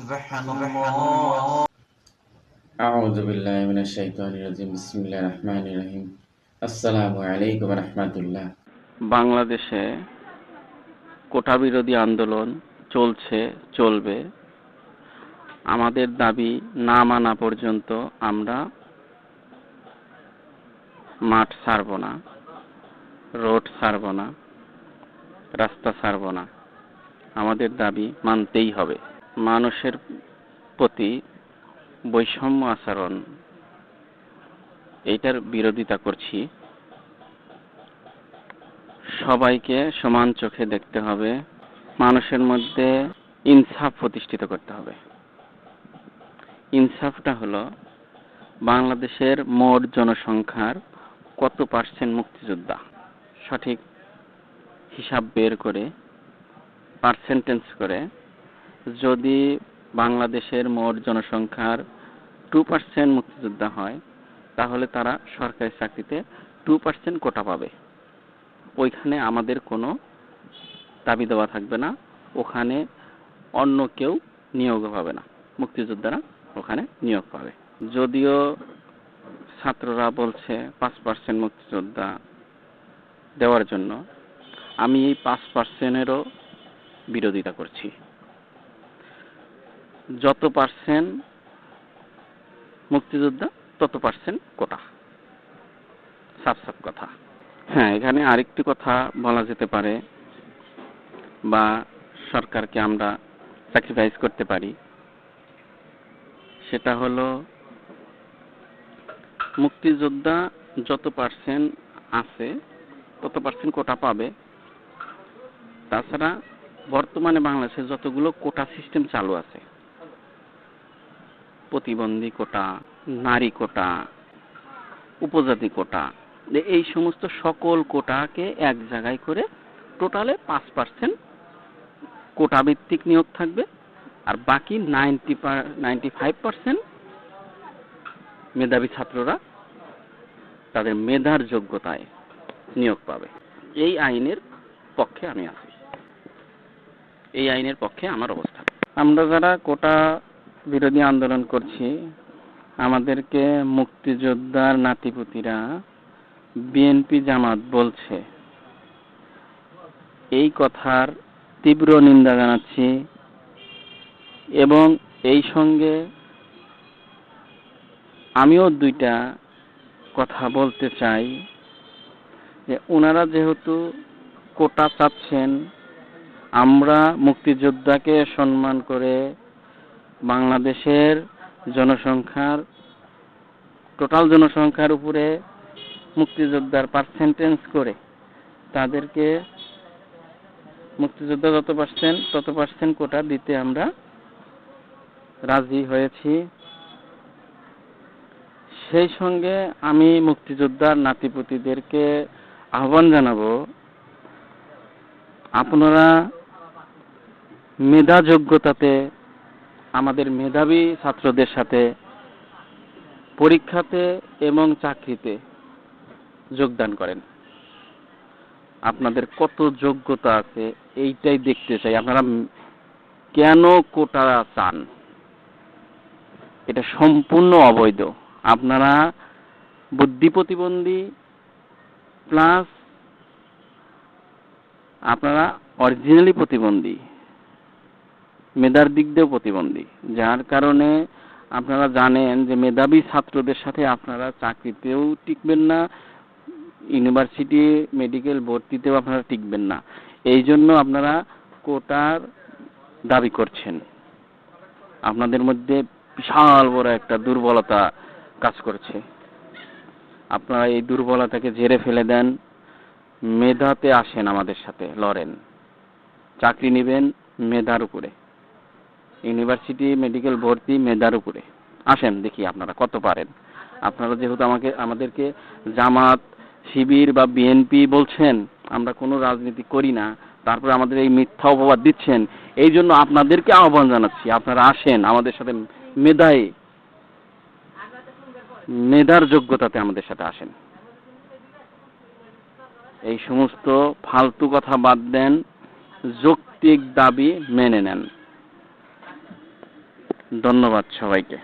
سبحان الله أعوذ بالله من الشيطان الرجيم بسم الله الرحمن الرحيم السلام عليكم ورحمة الله বাংলাদেশে কোটা বিরোধী আন্দোলন চলছে চলবে আমাদের দাবি না মানা পর্যন্ত আমরা মাঠ ছাড়ব না রোড ছাড়ব না রাস্তা ছাড়ব না আমাদের দাবি মানতেই হবে মানুষের প্রতি বৈষম্য আচরণ, এইটার বিরোধিতা করছি। সবাইকে সমান চোখে দেখতে হবে, মানুষের মধ্যে ইনসাফ প্রতিষ্ঠিত করতে হবে। ইনসাফটা হলো, বাংলাদেশের মোট জনসংখ্যার কত পার্সেন্ট মুক্তিযোদ্ধা? সঠিক হিসাব বের করে পার্সেন্টেজ করে যদি বাংলাদেশের মোট জনসংখ্যার টু পার্সেন্ট মুক্তিযোদ্ধা হয়, তাহলে তারা সরকারি চাকরিতে টু পার্সেন্ট কোটা পাবে। ওইখানে আমাদের কোনো দাবি দেওয়া থাকবে না, ওখানে অন্য কেউ নিয়োগ পাবে না, মুক্তিযোদ্ধারা ওখানে নিয়োগ পাবে। যদিও ছাত্ররা বলছে পাঁচ পার্সেন্ট মুক্তিযোদ্ধা দেওয়ার জন্য, আমি এই পাঁচ পার্সেন্টেরও বিরোধিতা করছি। যত পার্সেন্ট মুক্তিযোদ্ধা, তত পার্সেন্ট কোটা। সাফ সাফ কথা। হ্যাঁ এখানে আরেকটি কথা বলা যেতে পারে বা সরকারকে আমরা স্যাক্রিফাইস করতে পারি। সেটা হলো মুক্তিযোদ্ধা যত পার্সেন্ট আছে, তত পার্সেন্ট কোটা পাবে। তাছাড়া বর্তমানে বাংলাদেশে যতগুলো কোটা সিস্টেম চালু আছে প্রতিবন্ধী কোটা, নারী কোটা, উপজাতি কোটা এই সমস্ত সকল কোটাকে এক জায়গায় করে টোটালে পাঁচ পার্সেন্ট কোটা ভিত্তিক নিয়োগ থাকবে আর বাকি নাইনটি নাইনটি ফাইভ পার্সেন্ট মেধাবী ছাত্ররা তাদের মেধার যোগ্যতায় নিয়োগ পাবে। এই আইনের পক্ষে আমি আছি। এই আইনের পক্ষে আমার অবস্থান। আমরা যারা কোটা বিরোধী আন্দোলন করছি। আমাদেরকে মুক্তিযোদ্ধার নাতিপুতিরা বিএনপি জামাত বলছে। এই কথার তীব্র নিন্দা জানাচ্ছি এবং এই সঙ্গে আমিও দুইটা কথা বলতে চাই যে ওনারা যেহেতু কোটা চাচ্ছেন, আমরা মুক্তিযোদ্ধাকে সম্মান করে বাংলাদেশের জনসংখ্যার টোটাল জনসংখ্যার উপরে মুক্তিযোদ্ধার পার্সেন্টেজ করে তাদেরকে মুক্তিযোদ্ধা যত পার্সেন্ট তত পার্সেন্ট কোটা দিতে আমরা রাজি হয়েছি। সেই সঙ্গে আমি মুক্তিযোদ্ধার নাতিপুতিদেরকে আহ্বান জানাব, আপনারা মেধা যোগ্যতাতে আমাদের মেধাবী ছাত্রদের সাথে পরীক্ষাতে এবং চাকরিতে যোগদান করেন। আপনাদের কত যোগ্যতা আছে এইটাই দেখতে চাই। আপনারা কেন কোটা চান? এটা সম্পূর্ণ অবৈধ। আপনারা বুদ্ধি প্রতিবন্ধী প্লাস আপনারা অরিজিনালি প্রতিবন্ধী। মেধার দিক দিয়েও প্রতিবন্ধী, যার কারণে আপনারা জানেন যে মেধাবী ছাত্রদের সাথে আপনারা চাকরিতেও টিকবেন না, ইউনিভার্সিটি, মেডিকেল ভর্তিতেও আপনারা টিকবেন না। এই জন্য আপনারা কোটার দাবি করছেন। আপনাদের মধ্যে বিশাল বড় একটা দুর্বলতা কাজ করছে। আপনারা এই দুর্বলতাকে ঝেড়ে ফেলে দেন। মেধাতে আসেন আমাদের সাথে, লড়েন। চাকরি নেবেন মেধার উপরে। ইউনিভার্সিটি, মেডিকেল ভর্তি মেধার উপরে। আসেন, দেখি আপনারা কত পারেন। আপনারা যেহেতু আমাকে, আমাদেরকে জামাত, শিবির বা বিএনপি বলছেন, আমরা কোনো রাজনীতি করি না, তারপরে আমাদের এই মিথ্যা অপবাদ দিচ্ছেন, এই জন্য আপনাদেরকে আহ্বান জানাচ্ছি। আপনারা আসেন, আমাদের সাথে মেধায়, মেধার যোগ্যতাতে আমাদের সাথে আসেন। এই সমস্ত ফালতু কথা বাদ দেন, যৌক্তিক দাবি মেনে নেন। ধন্যবাদ সবাইকে।